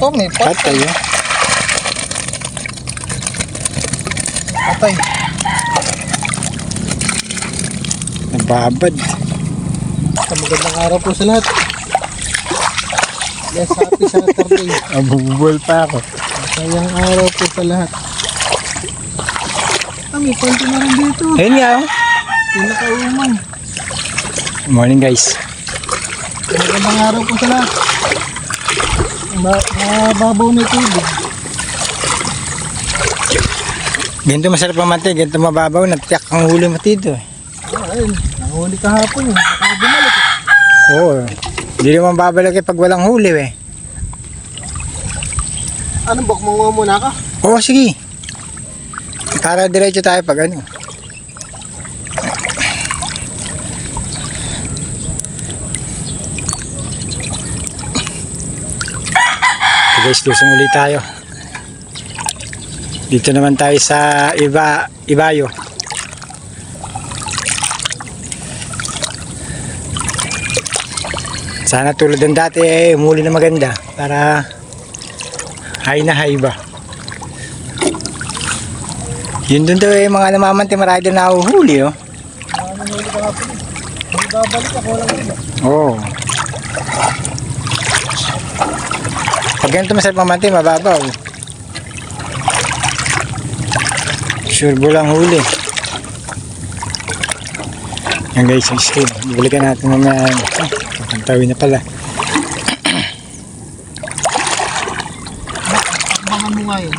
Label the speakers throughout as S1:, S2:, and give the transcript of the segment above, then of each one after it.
S1: Oh, may patay.
S2: Patay oh.
S1: Patay.
S2: Nababad.
S1: Sa magandang araw po sa lahat. Yes, happy Saturday.
S2: Abubul pa ako.
S1: Masayang araw po sa lahat. Ah, may panty na rin dito.
S2: Ayun nga oh.
S1: Pinakauman.
S2: Morning guys.
S1: Magandang araw po sa lahat. Ba mababaw na tubig.
S2: Ganito masarap mamantay, ganito mababaw, natiyak ang huli mo dito. eh.
S1: Ah, ayun. Nahuli kahapon. eh. Saka bumalik. eh.
S2: Oo. Hindi naman babalik eh pag walang huli eh.
S1: Anong bak manguha muna ka?
S2: Oo, sige. Para diretso tayo pag ano. Lusong ulit tayo. Dito naman tayo sa Iba, Ibayo. Sana tulad ng dati eh, umuli na maganda para high na high ba. Yun dun daw eh, mga namamante marami doon nahuhuli oh.
S1: Nahuli kahapon. eh. May babalik ako lang iba.
S2: Oo. Pag ganito masarap mamante, mababaw. Sure lang huli. Yan guys, yung skin. Balikan natin mamaya. Ah, kakantawin na pala.
S1: Abangan mo nga yun.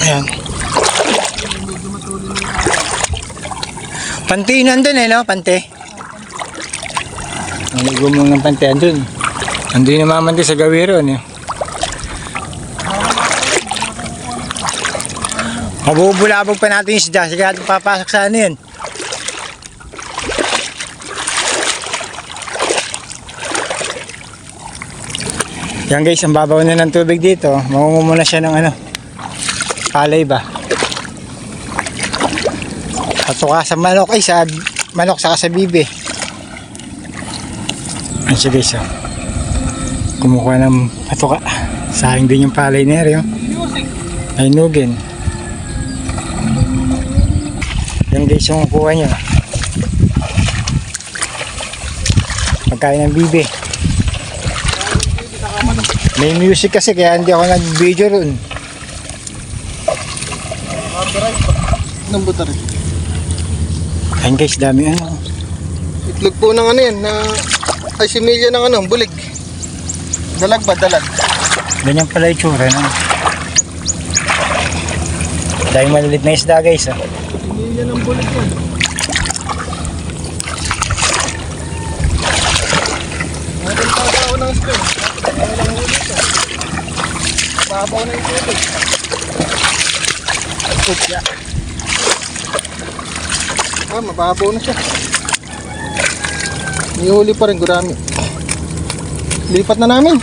S2: Ayan. Pante nandun eh, no? Pante. Ang gumong ng pante, andun. Andun yung mamante sa gawiro, ano? Mabubulabog pa natin yung isda. Natin papasok sa ano yun. Yan guys, ang babaw na ng tubig dito. Mangungumuna siya ng ano, palay ba? Patuka sa manok ay sa manok saka sa bibi. Ayan siya guys. Oh. Kumukuha ng patuka. Sayang din yung palay na rin. Oh. Ay nugin. Yan guys yung kuha niya. Pagkain ng bibi. May music kasi kaya hindi ako nag-video ron.
S1: Nang buta rin.
S2: Ayan guys, dami ano.
S1: Itlog po ng ano yan, na ay similya ng ano, bulig. Dalag ba? Dalag.
S2: Ganyan pala yung tsura. No? Dahil malilit na isda guys. Oh.
S1: Similya ng bulig yan. Natin pagkaw ng spoon. Babaw na yung tubig. Ah, mababaw na siya. May huli pa rin, gurami. Lipat na namin.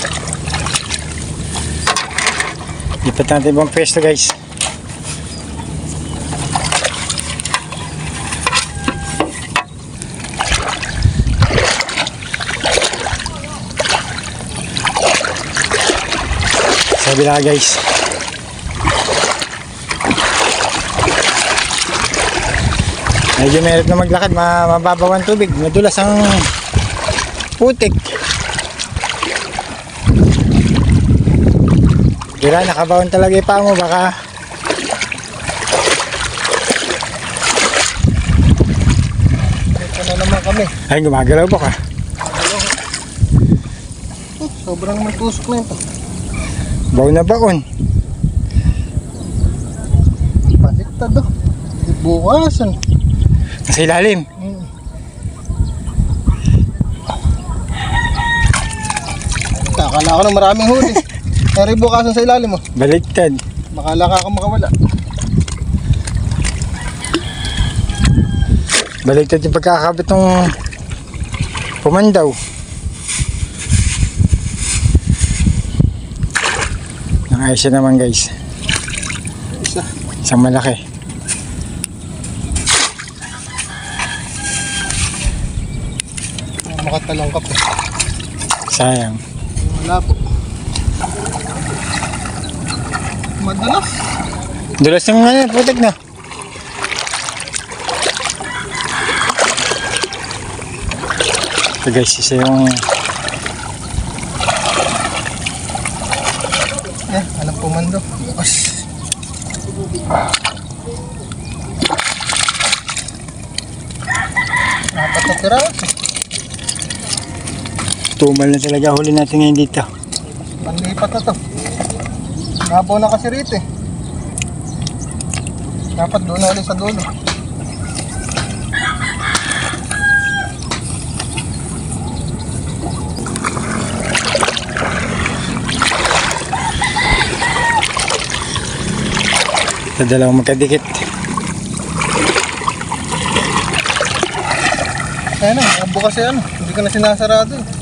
S2: Lipat natin ibang pwesto guys. Sabi na guys. Medyo meron na maglakad, ma mababaw ang tubig. Madulas ang putik. Kira, nakabaon talaga yung paa mo, baka
S1: Ito na naman kami.
S2: ay gumagalaw pa ka.
S1: Sobrang magtusok na ito.
S2: Baon na baon.
S1: Baliktad oh. Bukasan.
S2: Sa ilalim.
S1: Hmm. Akala ko na maraming huli. Pero bukasan sa ilalim mo.
S2: Baliktad.
S1: Makala ka makawala.
S2: Baliktad yung pagkakabit ng pumandaw. Nakayos siya naman guys.
S1: Isa.
S2: Isang malaki.
S1: Makatalong ka po.
S2: Sayang.
S1: Wala po. Madalas.
S2: Dulas ng ano, putik na. Ito guys, isa yung
S1: Eh, alam po man do. As. Apat na piraso.
S2: Tumal na talaga huli natin ngayon dito.
S1: Panlipat na to. Nabaw na kasi rito eh. Dapat doon na ulit sa dulo.
S2: Ito dalawang magkadikit.
S1: Ayun na, abo kasi ano. Hindi ko na sinasarado eh.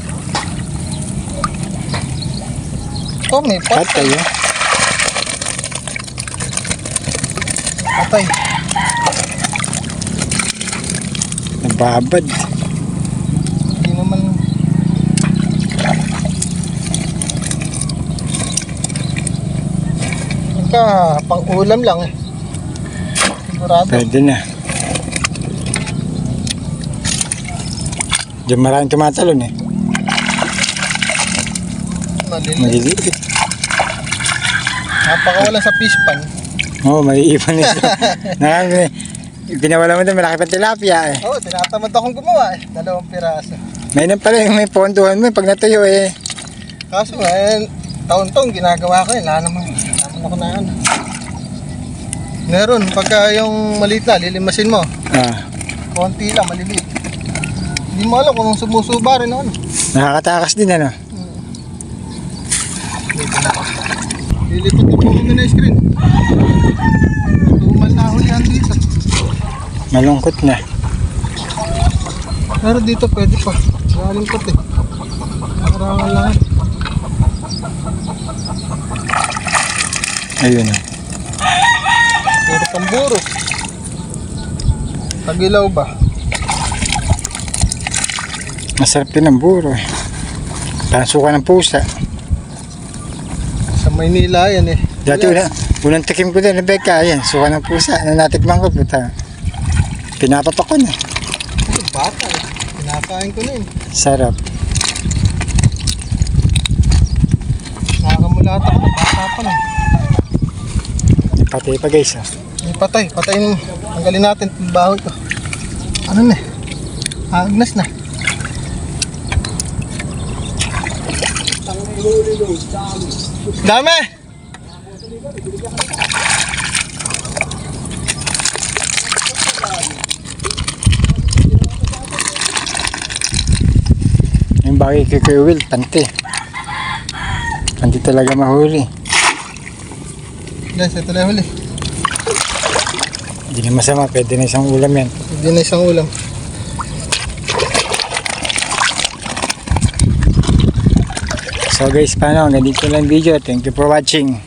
S1: Oh, may
S2: Patay
S1: patay.
S2: oh.
S1: Patay.
S2: Nababad.
S1: Hindi naman... Ika, pang ulam lang eh. Sigurado.
S2: Pwede na. Diyan maraming tumatalon eh.
S1: Maliliit. Napakawala sa fish pan.
S2: Oo, oh, may ipan nito. Nakami. Pinawala mo doon, malaki pa tilapia eh.
S1: Oo, oh, tinatamad akong gumawa eh. Dalawang piraso.
S2: May nang pala yung may ponduhan mo, pag natuyo eh.
S1: Kaso eh, taon-taon ginagawa ko eh. Wala naman. Wala naman ako na ano. Meron, pagka yung maliit na, lilimasin mo.
S2: Ah,
S1: Konti lang, maliliit. Hindi mo alam kung sumusuba rin ano.
S2: nakakatakas din ano.
S1: Lilipat ko po muna na screen. Tumal na hulihan dito.
S2: Malungkot na.
S1: Pero dito pwede pa. Galing ko eh. Nakarangan lang.
S2: Ayun oh.
S1: Puro pamburo. Tagilaw ba?
S2: Masarap din ang buro eh. Parang suka ng pusa.
S1: Maynila yan eh.
S2: Dati una, unang tikim ko din, Rebecca, ayan, suka ng pusa. Nung natikman ko, puta. Pinapatok ko na.
S1: Ano, bata eh. Kinakain ko na yun.
S2: Sarap.
S1: Nakakamulata ko. Bata pa lang.
S2: Patay pa guys ah.
S1: Ay, patay. Patayin mo. Tanggalin natin bahon ko. Ano na eh. Agnas na. Dami!
S2: Yung bagay kay Kuya Will, panti. Panti talaga mahuli.
S1: Guys, ito na huli.
S2: Hindi na masama, pwede na isang ulam yan.
S1: Hindi na isang ulam.
S2: So guys, paano? Hanggang dito lang video. Thank you for watching.